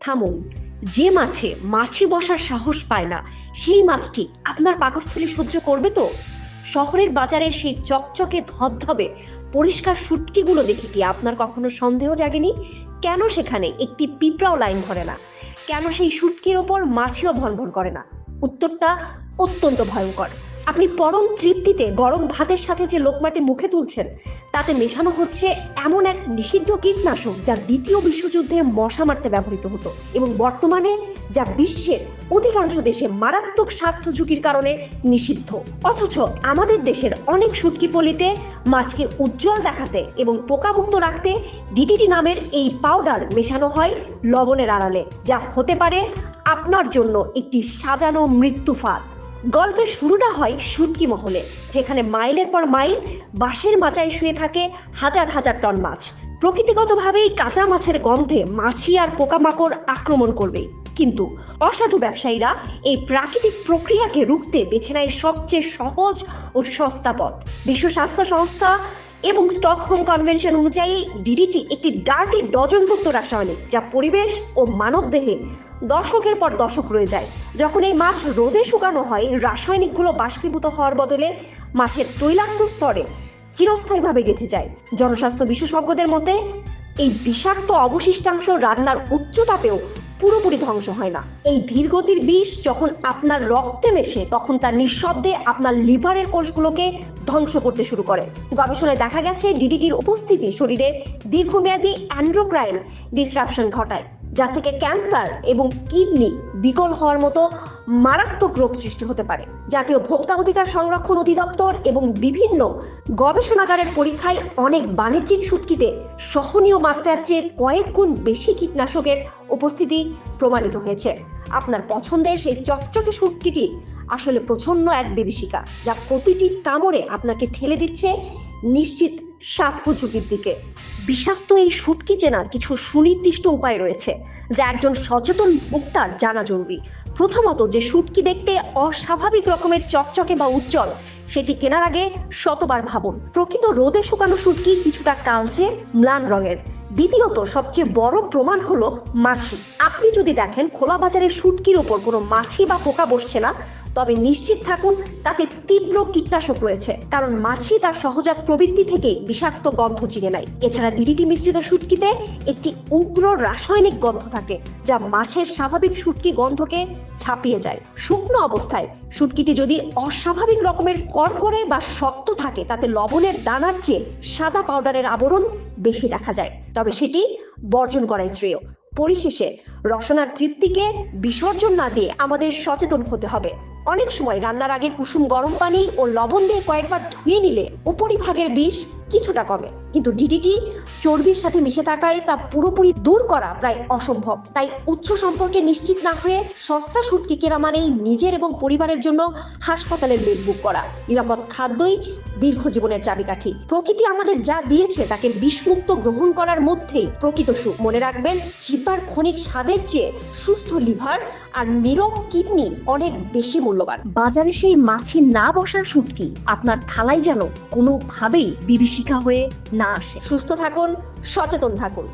থামুন। যে মাছে মাছি বসার সাহস পায় না, সেই মাছটি আপনার পাকস্থলী সহ্য করবে তো? শহরের বাজারে সেই চকচকে ধবধবে, পরিষ্কার শুটকিগুলো দেখে কি আপনার কখনো সন্দেহ জাগেনি? কেন সেখানে একটি পিঁপড়াও লাইন ধরে না? কেন সেই শুটকির ওপর মাছিও ভনভন করে না? উত্তরটা অত্যন্ত ভয়ঙ্কর। আপনি পরম তৃপ্তিতে গরম ভাতের সাথে যে লোকমাটি মুখে তুলছেন, তাতে মেশানো হচ্ছে এমন এক নিষিদ্ধ কীটনাশক যা দ্বিতীয় বিশ্বযুদ্ধে মশা মারতে ব্যবহৃত হতো এবং বর্তমানে যা বিশ্বের অধিকাংশ দেশে মারাত্মক স্বাস্থ্য ঝুঁকির কারণে নিষিদ্ধ। অথচ আমাদের দেশের অনেক শুটকি পলিতে মাছকে উজ্জ্বল দেখাতে এবং পোকামুক্ত রাখতে ডিটিটি নামের এই পাউডার মেশানো হয় লবণের আড়ালে, যা হতে পারে আপনার জন্য একটি সাজানো মৃত্যু ফাঁদ। গল্পের শুরুটা হয় শুটকি মহলে, যেখানে মাইলের পর মাইল বাঁশের মাচায় শুয়ে থাকে হাজার হাজার টন মাছ। প্রকৃতিগতভাবেই কাঁচা মাছের গন্ধে মাছি আর পোকামাকড় আক্রমণ করবে। কিন্তু অসাধু ব্যবসায়ীরা এই প্রাকৃতিক প্রক্রিয়াকে রুখতে বেছে নেয় সবচেয়ে সহজ ও সস্তা পথ। বিশ্ব স্বাস্থ্য সংস্থা এবং স্টকহোম কনভেনশন অনুযায়ী, ডিডিটি একটি ডার্টি ডজনভুক্ত রাসায়নিক, যা পরিবেশ ও মানবদেহে দশকের পর দশক রয়ে যায়। যখন এই মাছ রোদে শুকানো হয়, রাসায়নিকগুলো বাষ্পীভূত হওয়ার বদলে মাছের তৈলাক্ত স্তরে চিরস্থায়ীভাবে গেঁথে যায়। জনস্বাস্থ্য বিশেষজ্ঞদের মতে, এই বিষাক্ত অবশিষ্টাংশ রান্নার উচ্চ তাপেও পুরোপুরি ধ্বংস হয় না। এই ধীরগতির বিষ যখন আপনার রক্তে মেশে, তখন তা নিঃশব্দে আপনার লিভারের কোষগুলোকে ধ্বংস করতে শুরু করে। গবেষণায় দেখা গেছে, ডিডিটির উপস্থিতি শরীরে দীর্ঘমেয়াদী অ্যান্ড্রোক্রাইন ডিসরাপশন ঘটায়। যা থেকে ক্যান্সার এবং কিডনি বিকল হওয়ার মতো মারাত্মক রোগ সৃষ্টি হতে পারে। জাতীয় ভোক্তা অধিকার সংরক্ষণ অধিদপ্তর এবং বিভিন্ন গবেষণাগারের পরীক্ষায় অনেক বাণিজ্যিক শুটকিতে সহনীয় মাত্রার চেয়ে কয়েক গুণ বেশি কীটনাশকের উপস্থিতি প্রমাণিত হয়েছে। আপনার পছন্দের সেই চকচকে শুটকিটি আসলে প্রচণ্ড এক বিভীষিকা, যা প্রতিটি কামড়ে আপনাকে ঠেলে দিচ্ছে নিশ্চিত স্বাস্থ্য ঝুঁকির দিকে। বিষাক্ত এই শুটকি চেনার কিছু সুনির্দিষ্ট উপায় রয়েছে, যা একজন সচেতন ভোক্তার জানা জরুরি। প্রথমত, যে শুটকি দেখতে অস্বাভাবিক রকমের চকচকে বা উজ্জ্বল, সেটি কেনার আগে শতবার ভাবুন। প্রকৃত রোদে শুকানো শুটকি কিছুটা কালচে, ম্লান রঙের। দ্বিতীয়ত, সবচেয়ে বড় প্রমাণ হলো মাছি। আপনি যদি দেখেন, খোলা বাজারের শুটকির ওপর কোনো মাছি বা পোকা বসছে না তবে নিশ্চিত থাকুন, তাতে তীব্র কীটনাশক রয়েছে। কারণ মাছি তার সহজাত প্রবৃত্তি থেকে বিষাক্ত গন্ধ চিনে নেয়। এছাড়া ডিডিটি মিশ্রিত শুটকিতে একটি উগ্র রাসায়নিক গন্ধ থাকে, যা মাছের স্বাভাবিক শুটকি গন্ধকে ছাপিয়ে যায়। শুকনো অবস্থায় শুটকিটি যদি অস্বাভাবিক রকমের করকরে বা শক্ত থাকে, তাতে লবণের দানার চেয়ে সাদা পাউডারের আবরণ বেশি দেখা যায়। তবে সেটি বর্জন করাই শ্রেয়। পরিশেষে রসনার তৃপ্তিকে বিসর্জন না দিয়ে আমাদের সচেতন হতে হবে। অনেক সময় রান্নার আগে কুসুম গরম পানি ও লবণ দিয়ে কয়েকবার ধুয়ে নিলে উপরিভাগের বিষ কিছুটা কমে। কিন্তু ডিডিটি চর্বির সাথে মিশে থাকায় তা পুরোপুরি দূর করা প্রায় অসম্ভব। তাই উচ্চ সম্পর্কে নিশ্চিত না হয়ে সস্তা সুটকি কেনা মানেই নিজের এবং পরিবারের জন্য হাসপাতালের বেড বুক করা। নিরাপদ খাদ্যই দীর্ঘ জীবনের চাবিকাঠি। প্রকৃতি আমাদের যা দিয়েছে তাকে বিষমুক্ত গ্রহণ করার মধ্যেই প্রকৃত সুখ। মনে রাখবেন, জিব্বার ক্ষণিক স্বাদের চেয়ে সুস্থ লিভার আর নীরব কিডনি অনেক বেশি মূল্যবান। বাজারে সেই মাছি না বসার শুটকি আপনার থালায় যেন কোনোভাবেই বিভীষিকা হয়ে না আসে। সুস্থ থাকুন সচেতন থাকুন।